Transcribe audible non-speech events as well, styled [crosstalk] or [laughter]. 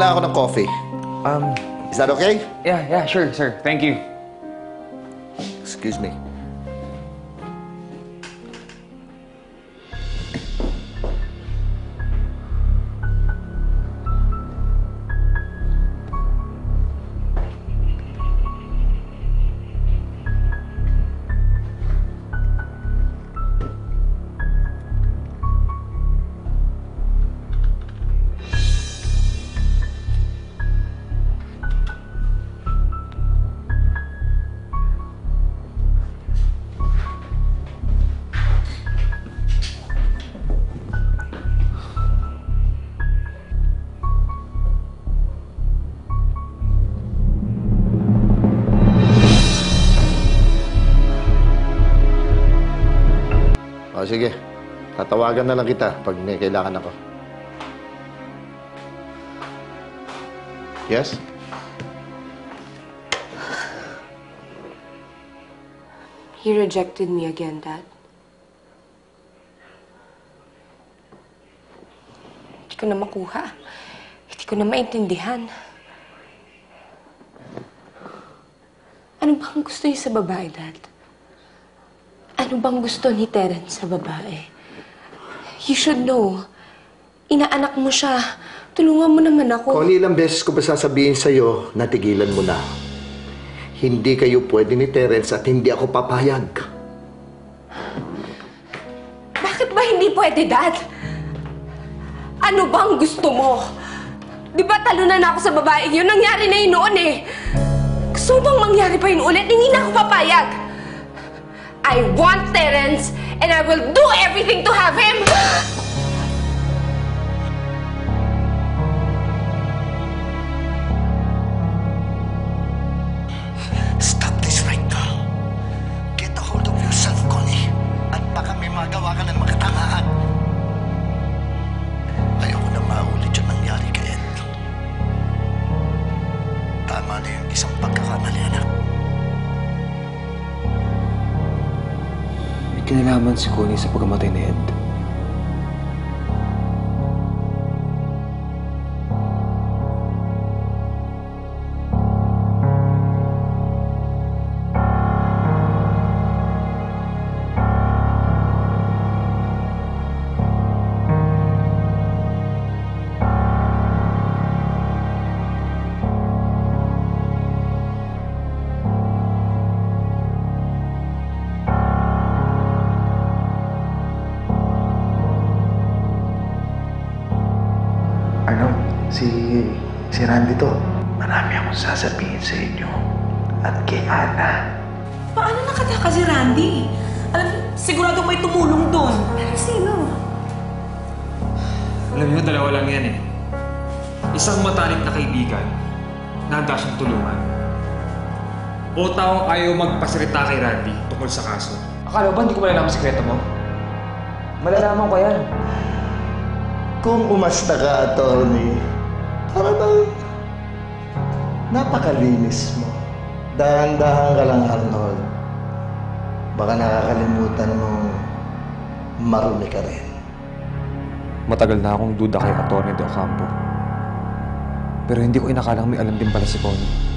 lang ako ng coffee. Um, Is that okay? yeah, yeah, sure, sir. Thank you. Excuse me. O sige, tatawagan na lang kita pag may kailangan ako. Yes? He rejected me again, Dad. Hindi ko na makuha. Hindi ko na maintindihan. Ano bang gusto niya sa babae, Dad? Ano bang gusto ni Terence sa babae? You should know. Inaanak mo siya. Tulungan mo naman ako. Kung ilang beses ko ba sasabihin sa'yo na tigilan mo na. Hindi kayo pwede ni Terence at hindi ako papayag. Bakit ba hindi pwede, Dad? Ano bang gusto mo? Di ba talunan ako sa babae yun? Nangyari na yun noon eh. Gusto mo bang mangyari pa yun ulit? Hindi na ako papayag. I want Terence and I will do everything to have him. [gasps] Stop this right now. Get a hold of yourself, Connie. At baka may magawa ka ng makatamaan. Ayoko na maulit yung nangyari kay Ed. Tama na yung isang pagkakamali, anak. Kinalaman si Connie sa pagkamatay ni Ed. Si, si Randy to. Marami akong sasabihin sa inyo. At kay Ana. Paano nakataka si Randy? Alam, sigurado may tumulong doon. Sino? Alam niyo, dalawa lang yan eh. Isang matalik na kaibigan na handa siyang tulungan. O taong ayaw magpasalita kay Randy tungkol sa kaso. Akala ba hindi ko malalaman ang sikreto mo? Malalaman ko yan. Kung umasta ka, attorney, para bang napakalinis mo. Dahan-dahan ka lang, Arnold. Baka nakakalimutan mo marumi ka rin. Matagal na akong duda kay Atty. De Ocampo. Pero hindi ko inakalang may alam din pala si Connie.